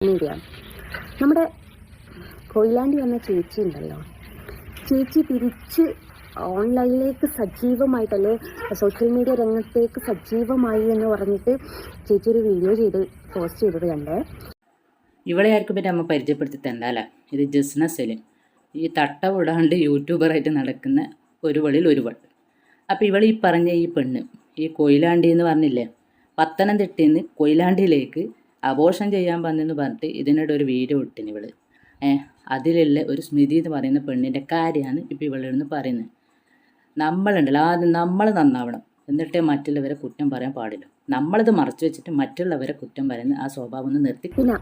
Media. നമ്മുടെ കൊയിലാണ്ടി വന്ന ചേച്ചി ഉണ്ടല്ലോ. ചേച്ചി തിരിച്ച് ഓൺലൈനിലേക്ക് സജീവമായിട്ട് അല്ലെ സോഷ്യൽ മീഡിയ രംഗത്തേക്ക് സജീവമായി എന്ന് പറഞ്ഞിട്ട് ചേച്ചി ഒരു വീഡിയോ ചെയ്ത് പോസ്റ്റ് ചെയ്തത് കണ്ടേ. ഇവളെ ആർക്കും പിന്നെ അമ്മ പരിചയപ്പെടുത്തി തന്നാല ഇത് ജസ്ന സെലിം ഈ തട്ട വിടാണ്ട് യൂട്യൂബറായിട്ട് നടക്കുന്ന ഒരു വളിൽ ഒരു വൾ. അപ്പോൾ ഇവൾ ഈ പറഞ്ഞ ഈ പെണ്ണ് ഈ കൊയിലാണ്ടി എന്ന് പറഞ്ഞില്ലേ പത്തനംതിട്ടയിൽ നിന്ന് കൊയിലാണ്ടിയിലേക്ക് അബോഷം ചെയ്യാൻ വന്നെന്ന് പറഞ്ഞിട്ട് ഇതിനിടെ ഒരു വീഡിയോ ഇട്ടിന് ഇവൾ. ഏഹ് അതിലുള്ള ഒരു സ്മിതി എന്ന് പറയുന്ന പെണ്ണിന്റെ കാര്യമാണ് ഇപ്പോൾ ഇവളിന്ന് പറയുന്നത് നമ്മളുണ്ടല്ലോ ആദ്യം നമ്മൾ നന്നാവണം. എന്നിട്ടേ മറ്റുള്ളവരെ കുറ്റം പറയാൻ പാടില്ല. നമ്മളിത് മറച്ചു വെച്ചിട്ട് മറ്റുള്ളവരെ കുറ്റം പറയുന്ന ആ സ്വഭാവം ഒന്ന് നിർത്തി പിന്നെ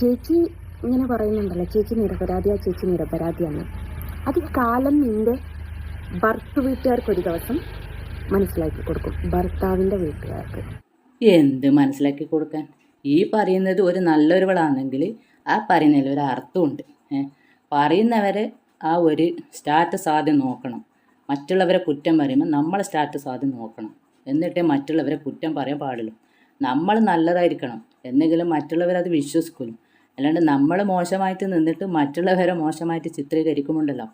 ചേച്ചി ഇങ്ങനെ പറയുന്നുണ്ടല്ലോ ചേച്ചി നിരപരാധിയാ ചേച്ചി നിരപരാധിയാണ് അത് കാലം നിന്റെ ഭർത്ത് വീട്ടുകാർക്ക് ഒരു ദിവസം മനസ്സിലാക്കി കൊടുക്കും ഭർത്താവിന്റെ വീട്ടുകാർക്ക്. എന്ത് മനസ്സിലാക്കി കൊടുക്കാൻ? ഈ പറയുന്നത് ഒരു നല്ലൊരുവളാണെങ്കിൽ ആ പറയുന്നതിൽ ഒരു അർത്ഥമുണ്ട്. പറയുന്നവരെ ആ ഒരു സ്റ്റാറ്റസ് ആദ്യം നോക്കണം. മറ്റുള്ളവരെ കുറ്റം പറയുമ്പോൾ നമ്മൾ സ്റ്റാറ്റസ് ആദ്യം നോക്കണം. എന്നിട്ടേ മറ്റുള്ളവരെ കുറ്റം പറയാൻ പാടുള്ളൂ. നമ്മൾ നല്ലതായിരിക്കണം. എന്നെങ്കിലും മറ്റുള്ളവരത് വിശ്വസിക്കുള്ളൂ അല്ലാണ്ട് നമ്മൾ മോശമായിട്ട് നിന്നിട്ട് മറ്റുള്ളവരെ മോശമായിട്ട് ചിത്രീകരിക്കുമുണ്ടല്ലോ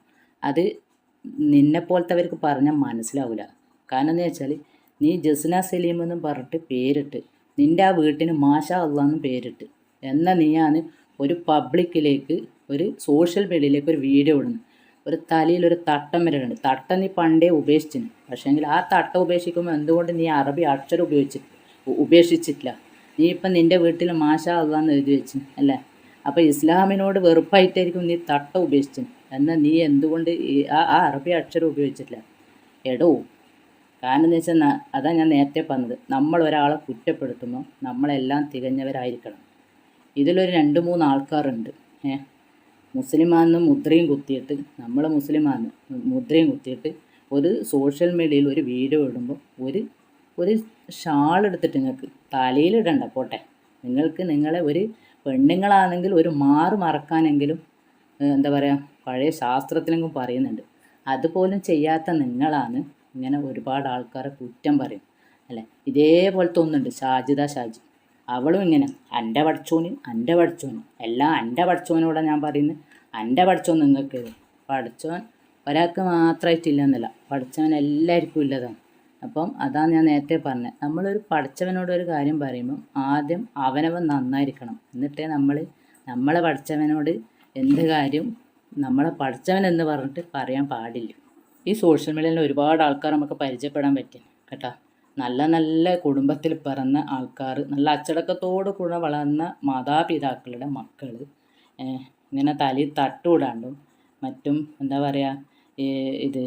അത് നിന്നെപ്പോലത്തവർക്ക് പറഞ്ഞാൽ മനസ്സിലാവില്ല. കാരണം എന്ന് വെച്ചാൽ നീ ജസ്ന സലീം എന്നും പറഞ്ഞിട്ട് പേരിട്ട് നിന്റെ ആ വീട്ടിന് മാഷ അള്ളാന്നും പേരിട്ട്. എന്നാൽ നീയാണ് ഒരു പബ്ലിക്കിലേക്ക് ഒരു സോഷ്യൽ മീഡിയയിലേക്ക് ഒരു വീഡിയോ ഇടുന്നു ഒരു തലയിൽ ഒരു തട്ടം വരെയുണ്ട് തട്ടം നീ പണ്ടേ ഉപേക്ഷിച്ചിന്. പക്ഷേങ്കിൽ ആ തട്ടം ഉപേക്ഷിക്കുമ്പോൾ എന്തുകൊണ്ട് നീ അറബി അക്ഷരം ഉപയോഗിച്ചി ഉപേക്ഷിച്ചിട്ടില്ല? നീ ഇപ്പം നിന്റെ വീട്ടിൽ മാഷ അള്ളാന്ന് എഴുതി വെച്ചു അല്ലേ? അപ്പോൾ ഇസ്ലാമിനോട് വെറുപ്പായിട്ടായിരിക്കും നീ തട്ടം ഉപേക്ഷിച്ചത്. എന്നാൽ നീ എന്തുകൊണ്ട് ആ അറബി അക്ഷരം ഉപയോഗിച്ചിട്ടില്ല? എടോ കാരണം എന്ന് വെച്ചാൽ അതാണ് അതാ ഞാൻ നേരത്തെ പറഞ്ഞത്. നമ്മൾ ഒരാളെ കുറ്റപ്പെടുത്തുമ്പോൾ നമ്മളെല്ലാം തികഞ്ഞവരായിരിക്കണം. ഇതിലൊരു രണ്ട് മൂന്ന് ആൾക്കാരുണ്ട്. ഏ? മുസ്ലിമാന്ന് മുദ്രയും കുത്തിയിട്ട് നമ്മൾ മുസ്ലിമാന്ന് മുദ്രയും കുത്തിയിട്ട് ഒരു സോഷ്യൽ മീഡിയയിൽ ഒരു വീഡിയോ ഇടുമ്പോൾ ഒരു ഒരു ഷാൾ എടുത്തിട്ട് നിങ്ങൾക്ക് തലയിൽ ഇടണ്ട പോട്ടെ. നിങ്ങൾക്ക് നിങ്ങളെ ഒരു പെണ്ണുങ്ങളാണെങ്കിൽ ഒരു മാറ് മറക്കാനെങ്കിലും എന്താ പറയുക പഴയ ശാസ്ത്രത്തിലെങ്കിലും പറയുന്നുണ്ട്. അതുപോലും ചെയ്യാത്ത നിങ്ങളാണ് ഇങ്ങനെ ഒരുപാട് ആൾക്കാരെ കുറ്റം പറയും അല്ലേ? ഇതേപോലത്തെ ഒന്നുണ്ട് ഷാജിദ ഷാജി അവളും ഇങ്ങനെ എന്റെ പഠിച്ചോന് എന്റെ പഠിച്ചോന്. എല്ലാം എന്റെ പഠിച്ചോനോടെ ഞാൻ പറയുന്നത്. എന്റെ പഠിച്ചോൻ നിങ്ങൾക്ക് പഠിച്ചോൻ ഒരാൾക്ക് മാത്രമായിട്ടില്ല എന്നല്ല പഠിച്ചവൻ എല്ലാവർക്കും ഇല്ലതാണ് അപ്പം അതാണ് ഞാൻ നേരത്തെ പറഞ്ഞത് നമ്മളൊരു പഠിച്ചവനോട് ഒരു കാര്യം പറയുമ്പോൾ ആദ്യം അവനവൻ നന്നായിരിക്കണം. എന്നിട്ടേ നമ്മൾ നമ്മളെ പഠിച്ചവനോട് എന്ത് കാര്യം നമ്മളെ പഠിച്ചവൻ എന്ന് പറഞ്ഞിട്ട് പറയാൻ പാടില്ല. ഈ സോഷ്യൽ മീഡിയയിൽ ഒരുപാട് ആൾക്കാർ നമുക്ക് പരിചയപ്പെടാൻ പറ്റും കേട്ടോ. നല്ല നല്ല കുടുംബത്തിൽ പിറന്ന ആൾക്കാർ നല്ല അച്ചടക്കത്തോട് കൂടെ വളർന്ന മാതാപിതാക്കളുടെ മക്കൾ ഇങ്ങനെ തലയിൽ തട്ടുകൂടാണ്ടും മറ്റും എന്താ പറയുക ഇത്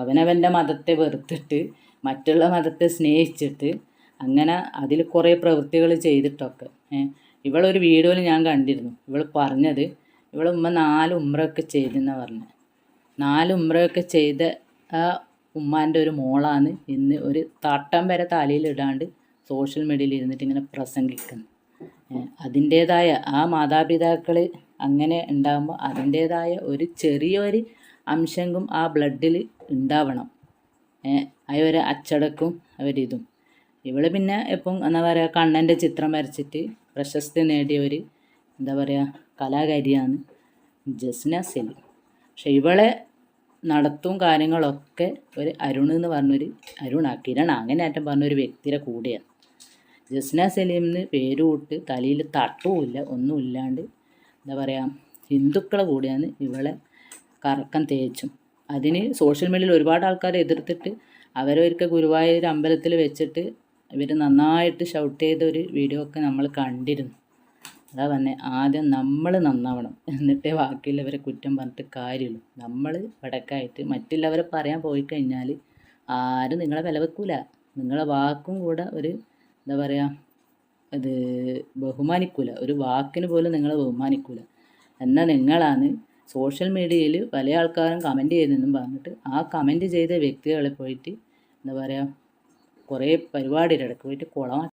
അവനവന്റെ മതത്തെ വെറുത്തിട്ട് മറ്റുള്ള മതത്തെ സ്നേഹിച്ചിട്ട് അങ്ങനെ അതിൽ കുറേ പ്രവൃത്തികൾ ചെയ്തിട്ടൊക്കെ ഇവളൊരു വീഡിയോയിൽ ഞാൻ കണ്ടിരുന്നു. ഇവൾ പറഞ്ഞത് ഇവൾ ഉമ്മ നാല് ഉമ്രൊക്കെ ചെയ്തെന്നാണ് പറഞ്ഞത് നാല് ഉമ്രയൊക്കെ ചെയ്ത ആ ഉമ്മാന്റെ ഒരു മോളാണ് ഇന്ന് ഒരു തട്ടം വരെ തലയിൽ ഇടാണ്ട് സോഷ്യൽ മീഡിയയിൽ ഇരുന്നിട്ട് ഇങ്ങനെ പ്രസംഗിക്കുന്നത് അതിന്റേതായ ആ മാതാപിതാക്കൾ അങ്ങനെ ഉണ്ടാകുമ്പോൾ അതിന്റേതായ ഒരു ചെറിയൊരു അംശങ്കും ആ ബ്ലഡിൽ ഉണ്ടാവണം. ആ ഒരു അച്ചടക്കും അവരിതും ഇവൾ പിന്നെ ഇപ്പം എന്താ പറയുക കണ്ണന്റെ ചിത്രം വരച്ചിട്ട് പ്രശസ്തി നേടിയ ഒരു എന്താ പറയുക കലാകാരിയാണ് ജസ്ന സെലി. പക്ഷെ ഇവളെ നടത്തും കാര്യങ്ങളൊക്കെ ഒരു അരുൺ എന്ന് പറഞ്ഞൊരു അരുണ കിരണ അങ്ങനെ ആറ്റം പറഞ്ഞൊരു വ്യക്തിയുടെ കൂടെയാണ്. ജസ്ന സലീമിന് പേര് കൂട്ട് തലയിൽ തട്ടുമില്ല ഒന്നുമില്ലാണ്ട് എന്താ പറയുക ഹിന്ദുക്കളെ കൂടെയാണ് ഇവളെ കറക്കം തേച്ചും. അതിന് സോഷ്യൽ മീഡിയയിൽ ഒരുപാട് ആൾക്കാരെ എതിർത്തിട്ട് അവരൊരിക്കൽ ഗുരുവായൂർ അമ്പലത്തിൽ വെച്ചിട്ട് ഇവർ നന്നായിട്ട് ഷൗട്ട് ചെയ്ത ഒരു വീഡിയോ ഒക്കെ നമ്മൾ കണ്ടിരുന്നു. അതാ തന്നെ ആദ്യം നമ്മൾ നന്നാവണം. എന്നിട്ടേ ബാക്കിയുള്ളവരെ കുറ്റം പറഞ്ഞിട്ട് കാര്യമുള്ളൂ. നമ്മൾ വടക്കായിട്ട് മറ്റുള്ളവരെ പറയാൻ പോയി കഴിഞ്ഞാൽ ആരും നിങ്ങളെ വില വെക്കൂല നിങ്ങളെ വാക്കും കൂടെ ഒരു എന്താ പറയുക അത് ബഹുമാനിക്കൂല. ഒരു വാക്കിന് പോലും നിങ്ങളെ ബഹുമാനിക്കൂല. എന്നാൽ നിങ്ങളാണ് സോഷ്യൽ മീഡിയയിൽ പല ആൾക്കാരും കമന്റ് ചെയ്തെന്നും പറഞ്ഞിട്ട് ആ കമന്റ് ചെയ്ത വ്യക്തികളെ പോയിട്ട് എന്താ പറയുക കുറേ പരിപാടിയുടെ ഇടയ്ക്ക് പോയിട്ട് കുളമാക്കി